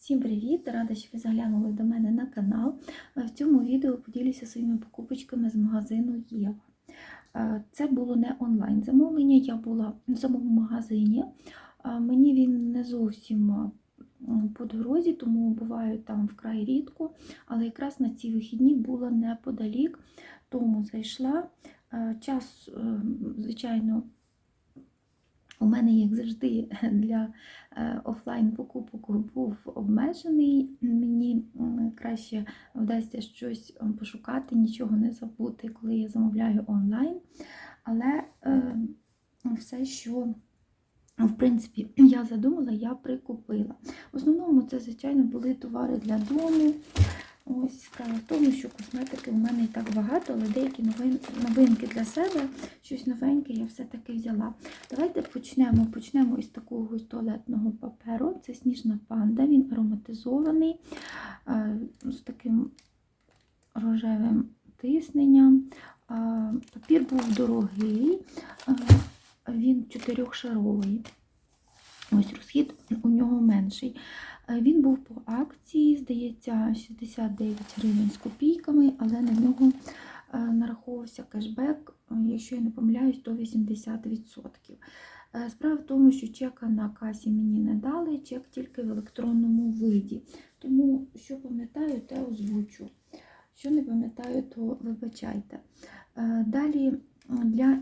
Всім привіт! Рада, що ви заглянули до мене на канал. Е, В цьому відео поділюся своїми покупочками з магазину Єва. Е, Це було не онлайн замовлення, я була в самому магазині. Е, Мені він не зовсім по дорозі, тому буваю там вкрай рідко. Але якраз на ці вихідні була неподалік, тому зайшла. Час, звичайно, у мене, як завжди, для е, офлайн покупок був обмежений. Мені краще вдасться щось пошукати, нічого не забути, коли я замовляю онлайн. Але е, все, що в принципі я задумала, я прикупила. В основному це, звичайно, були товари для дому. Ось справа в тому, що косметики в мене і так багато, але деякі новин, новинки для себе, щось новеньке я все-таки взяла. Давайте почнемо. Почнемо із такого туалетного паперу. Це сніжна панда, він ароматизований е, з таким рожевим тисненням. Е, Папір був дорогий, е, він чотирьохшаровий. Ось розхід у нього менший. Е, Він був по акції, здається, 69 гривень з копійками, але на нього е, нараховувався кешбек, е, якщо я не помиляюсь, то 80%. Е, Справа в тому, що чека на касі мені не дали, чек тільки в електронному виді. Тому, що пам'ятаю, те озвучу. Що не пам'ятаю, то вибачайте. Далі для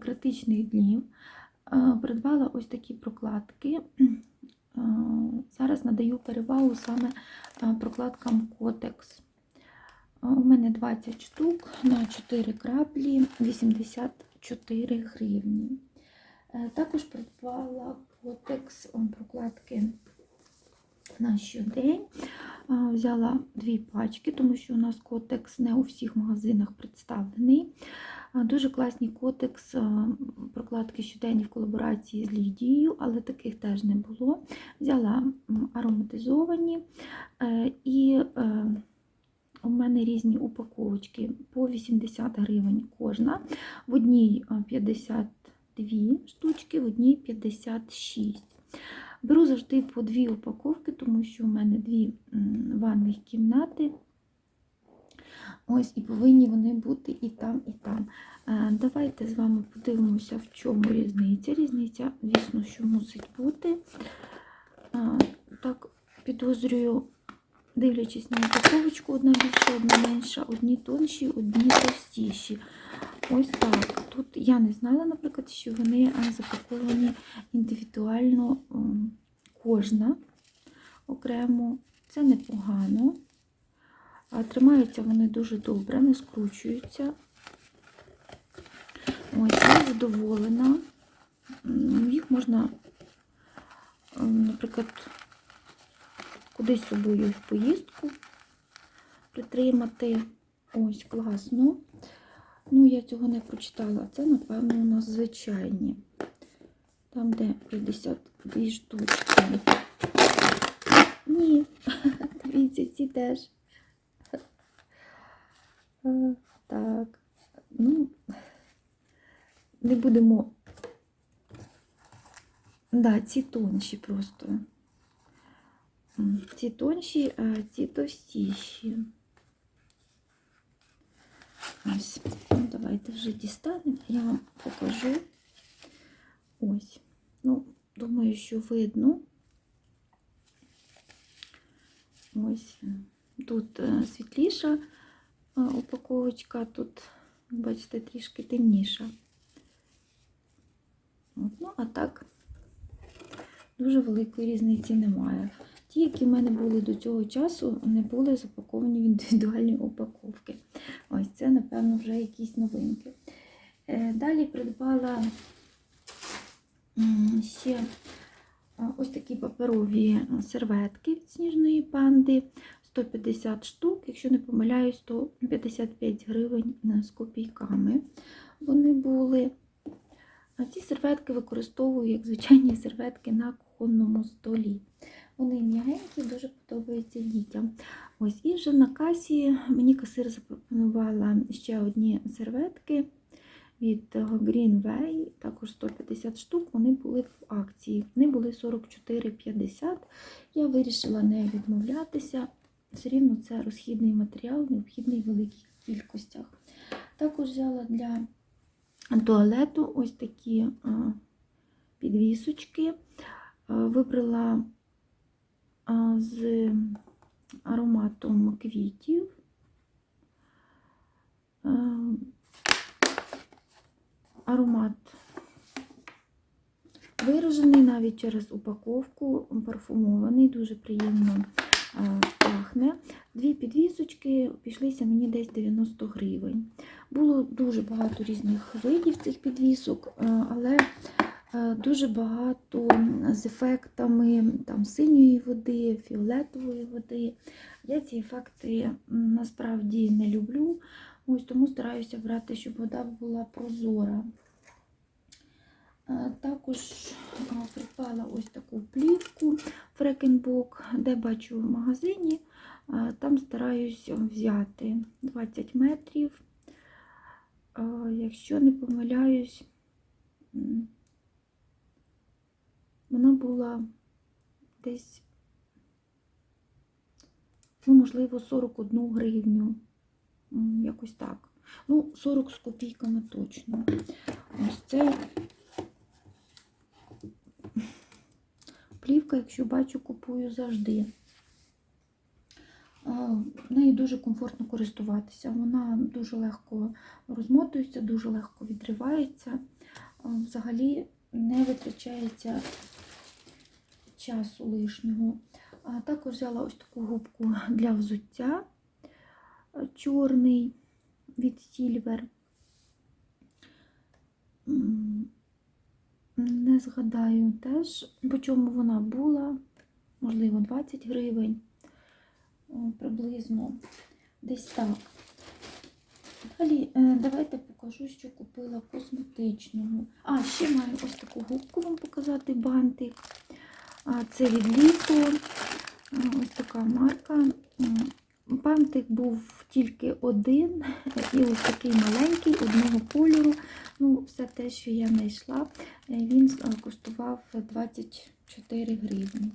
критичних днів придбала ось такі прокладки. Зараз надаю перевагу саме прокладкам Котекс. У мене 20 штук на 4 краплі 84 гривні. Е, Також придбала Котекс прокладки на щодень. Взяла дві пачки, тому що у нас котекс не у всіх магазинах представлений. Дуже класні котекс, прокладки щоденні в колаборації з Лідією, але таких теж не було. Взяла ароматизовані е, і е, у мене різні упаковочки по 80 гривень кожна. В одній е, 52 штучки, в одній 56. Беру завжди по дві упаковки, тому що у мене дві ванних кімнати. Ось, і повинні вони бути і там, і там. Е, Давайте з вами подивимося, в чому різниця. Різниця, звісно, що мусить бути. Е, Так, підозрюю, дивлячись на упаковочку, одна більша, одна менша, одні тонші, одні товстіші. Ось так. Тут я не знала, наприклад, що вони е, запаковані індивідуально кожна окремо. Це непогано. Тримаються вони дуже добре, не скручуються. Ось, я задоволена. Їх можна, наприклад, кудись собою в поїздку притримати. Ось, класно. Ну, я цього не прочитала. Це, напевно, у нас звичайні. Там, де 52 штучки. Ні, дивіться, ці теж. Е, Так, ну, не будемо. Да, ці тонші просто. Ці тонші, а ці товстіші. Ось, ну, давайте вже дістанемо, я вам покажу. Ось. Ну, думаю, що видно. Ось тут е, світліша е, упаковочка, тут, бачите, трішки темніша. От, ну, а так, дуже великої різниці немає. Ті, які в мене були до цього часу, не були запаковані в індивідуальні упаковки. Ось це, напевно, вже якісь новинки. Е, Далі придбала ще ось такі паперові серветки від сніжної панди. 150 штук, якщо не помиляюсь, то 55 гривень е, з копійками вони були. А ці серветки використовую як звичайні серветки на кухонному столі. Вони м'ягенькі, дуже подобаються дітям. Ось, і вже на касі мені касир запропонувала ще одні серветки від е, Greenway, також 150 штук, вони були в акції. Вони були 44,50. Я вирішила не відмовлятися. Все рівно це розхідний матеріал, необхідний в великих кількостях. Також взяла для туалету ось такі підвісочки. Вибрала а, з ароматом квітів. Аромат виражений навіть через упаковку, парфумований, дуже приємно пахне. Дві підвісочки обійшлися мені десь 90 гривень. Було дуже багато різних видів цих підвісок, але дуже багато з ефектами там, синьої води, фіолетової води. Я ці ефекти насправді не люблю, ось тому стараюся брати, щоб вода була прозора. Е, Також е, придбала ось таку плівку Фрекенбок, де бачу в магазині. Е, Там стараюсь взяти 20 метрів. Е, Якщо не помиляюсь, вона була десь, ну, можливо, 41 гривню. Якось так. Ну, 40 з копійками точно. Ось це плівка, якщо бачу, купую завжди. Нею дуже комфортно користуватися. Вона дуже легко розмотується, дуже легко відривається. Взагалі не витрачається часу лишнього. А також взяла ось таку губку для взуття чорний від Silver. Не згадаю теж, по чому вона була, можливо, 20 гривень приблизно десь так. Далі е, давайте покажу, що купила косметичного. А, ще маю ось таку губку вам показати бантик. Це від літо. Ось така марка. М, Бантик був тільки один, і ось такий маленький, одного кольору. Ну, все те, що я знайшла, е, він е, коштував 24 гривні.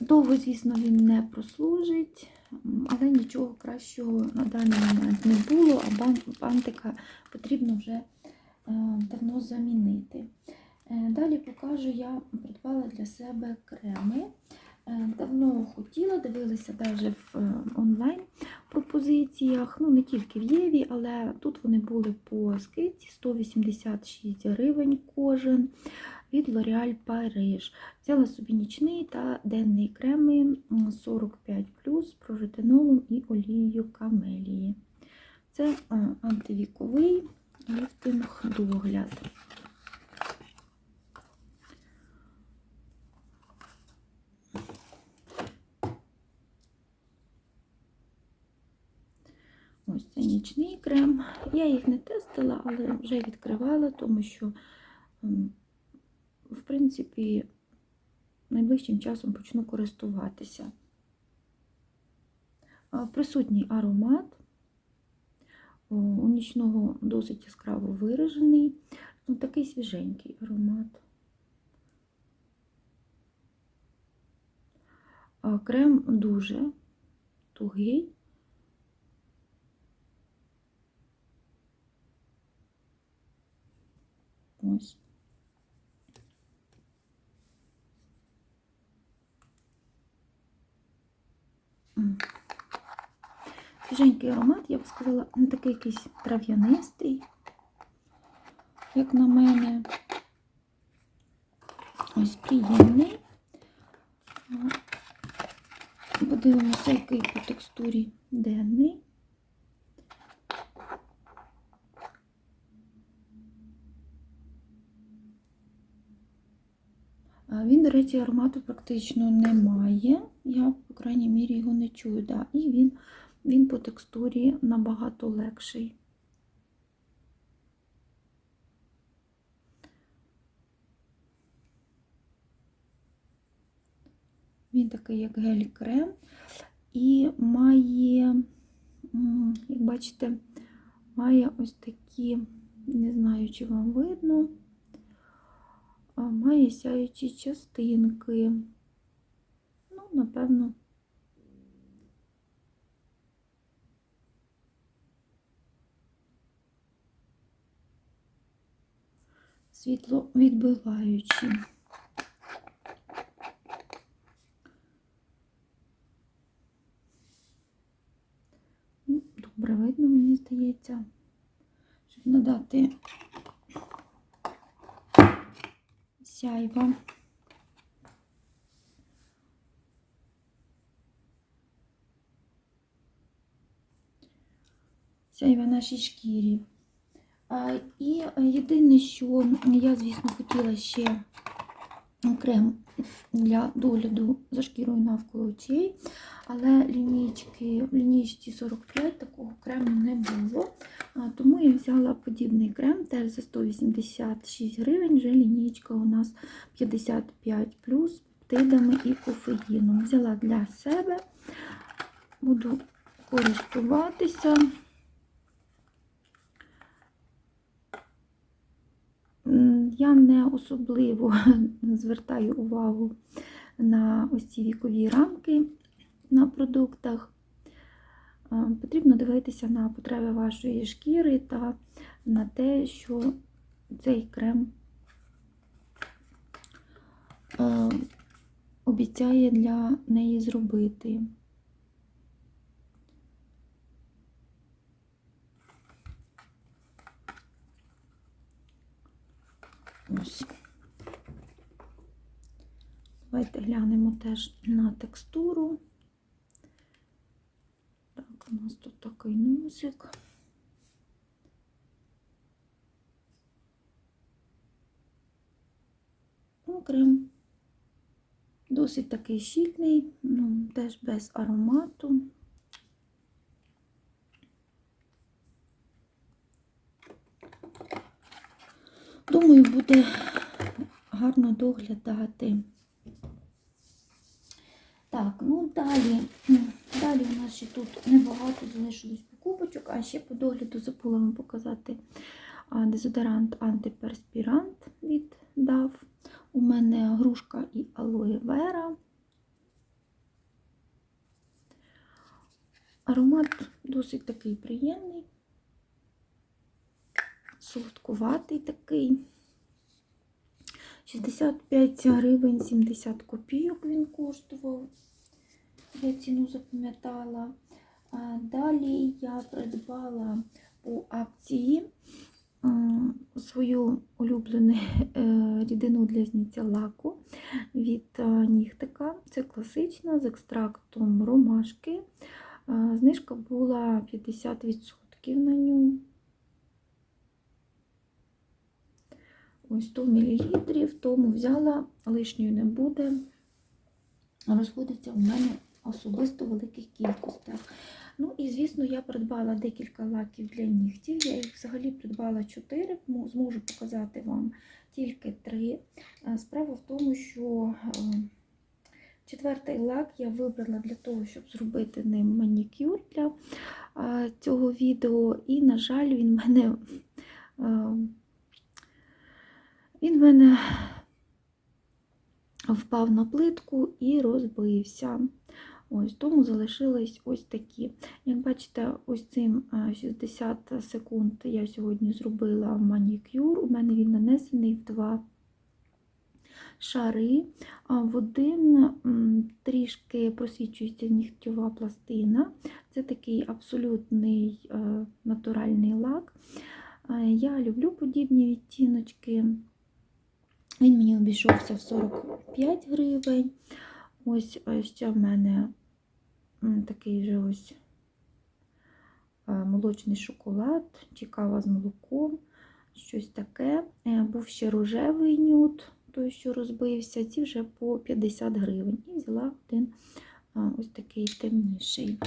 Довго, звісно, він не прослужить, але нічого кращого на даний момент не було, а бантика потрібно вже давно замінити. Е, Далі покажу, я придбала для себе креми. Е, Давно хотіла, дивилася навіть в е, онлайн пропозиціях, ну не тільки в Єві, але тут вони були по скидці 186 гривень кожен від L'Oréal Paris. Взяла собі нічний та денний креми 45 з проретинолом і олією камелії. Це е, антивіковий ліфтинг догляд. Ось це нічний крем. Я їх не тестила, але вже відкривала, тому що, в принципі, найближчим часом почну користуватися. Присутній аромат. У нічного досить яскраво виражений. Ну, такий свіженький аромат. Крем дуже тугий. Ось. Свіженький аромат, я б сказала, не такий якийсь трав'янистий, як на мене. Ось приємний. Подивимося, який по текстурі денний. Він, до речі, аромату практично не має. Я, по крайній мірі, його не чую. Да. І він, він по текстурі набагато легший. Він такий, як гель-крем, і має як бачите, має ось такі, не знаю, чи вам видно, має сяючі частинки. Ну, напевно. Світло відбиваючі. Ну, Добре видно, мені здається, щоб надати сяйва. Сяйва нашій шкірі. І е, єдине, що я, звісно, хотіла ще крем для догляду за шкірою навколо очей, але лінійки, лінійці 45 такого крему не було. Тому я взяла подібний крем теж за 186 гривень. Вже лінійка у нас 55 плюс пептидами і кофеїном. Взяла для себе, буду користуватися. Я не особливо звертаю увагу на ось ці вікові рамки на продуктах. Е, Потрібно дивитися на потреби вашої шкіри та на те, що цей крем е, обіцяє для неї зробити. Ось. Давайте глянемо теж на текстуру. Так, у нас тут такий носик. Ну, крем досить такий щільний, ну, теж без аромату. Думаю, буде гарно доглядати. Так, ну далі. Далі у нас ще тут небагато залишилось покупочок, а ще по догляду забула вам показати дезодорант антиперспірант від DAV. У мене грушка і алоє вера. Аромат досить такий приємний, солодкуватий такий. 65 гривень 70 копійок він коштував. Я ціну запам'ятала. Далі я придбала по акції свою улюблену е, рідину для зняття лаку від е, нігтика. Це класична з екстрактом ромашки. Знижка була 50% на ньому. Ось 100 мл, тому взяла, лишньої не буде. Розходиться у мене особисто в великих кількостях. Ну і, звісно, я придбала декілька лаків для нігтів. Я їх взагалі придбала 4, зможу показати вам тільки 3. Справа в тому, що е, четвертий лак я вибрала для того, щоб зробити ним манікюр для е, цього відео. І, на жаль, він в мене. Е, Він в мене впав на плитку і розбився. Ось, Тому залишились ось такі. Як бачите, ось цим е, 60 секунд я сьогодні зробила манікюр. У мене він нанесений в два шари. А В один трішки просвічується нігтєва пластина. Це такий абсолютний е, натуральний лак. Е, Я люблю подібні відтіночки. Він мені обійшовся в 45 гривень. Ось е, ще в мене такий вже ось е, молочний шоколад, чи кава з молоком, щось таке. Е, Був ще рожевий нюд, той, що розбився, ці вже по 50 гривень. І взяла один ось такий темніший.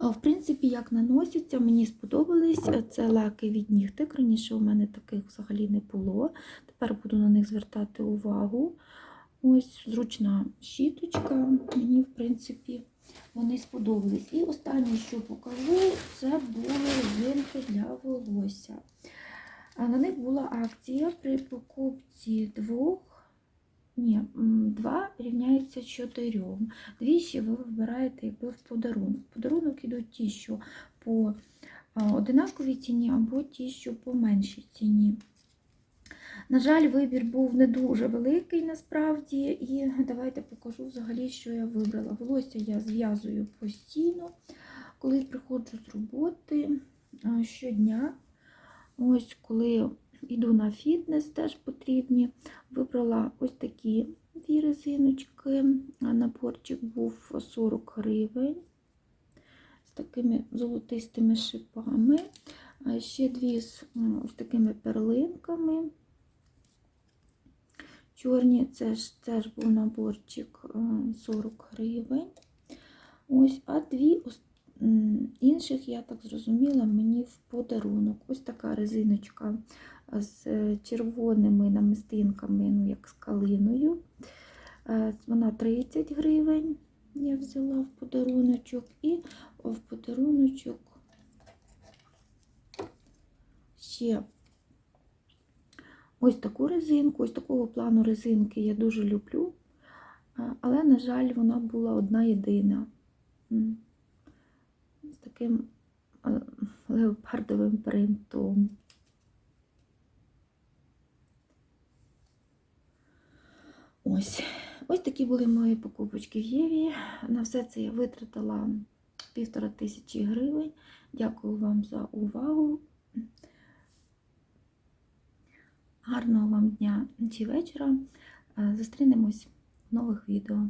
В принципі, як наносяться, мені сподобались. Це лаки від нігтик. Раніше у мене таких взагалі не було. Тепер буду на них звертати увагу. Ось зручна щіточка. Мені, в принципі, вони сподобались. І останнє, що покажу, це були резинки для волосся. На них була акція при покупці двох. Ні, м, два рівняється чотирьом. Дві ще ви вибираєте якби в подарунок. В подарунок ідуть ті, що по одинаковій ціні, або ті, що по меншій ціні. На жаль, вибір був не дуже великий насправді, і давайте покажу взагалі, що я вибрала. Волосся я зв'язую постійно, коли приходжу з роботи щодня. Ось коли йду на фітнес, теж потрібні. Вибрала ось такі дві резиночки. Наборчик був 40 гривень з такими золотистими шипами. Ще дві з ось такими перлинками. Чорні, це ж теж був наборчик е, 40 гривень. Ось, а дві інших, я так зрозуміла, мені в подарунок. Ось така резиночка з е, червоними намистинками, ну як з калиною. Е, Вона 30 гривень. Я взяла в подаруночок і в подаруночок ще ось таку резинку, ось такого плану резинки я дуже люблю. Але, на жаль, вона була одна єдина. З таким е, леопардовим принтом. Ось. Ось такі були мої покупочки в Єві. На все це я витратила півтора тисячі гривень. Дякую вам за увагу. Гарного вам дня чи вечора. Зустрінемось в нових відео.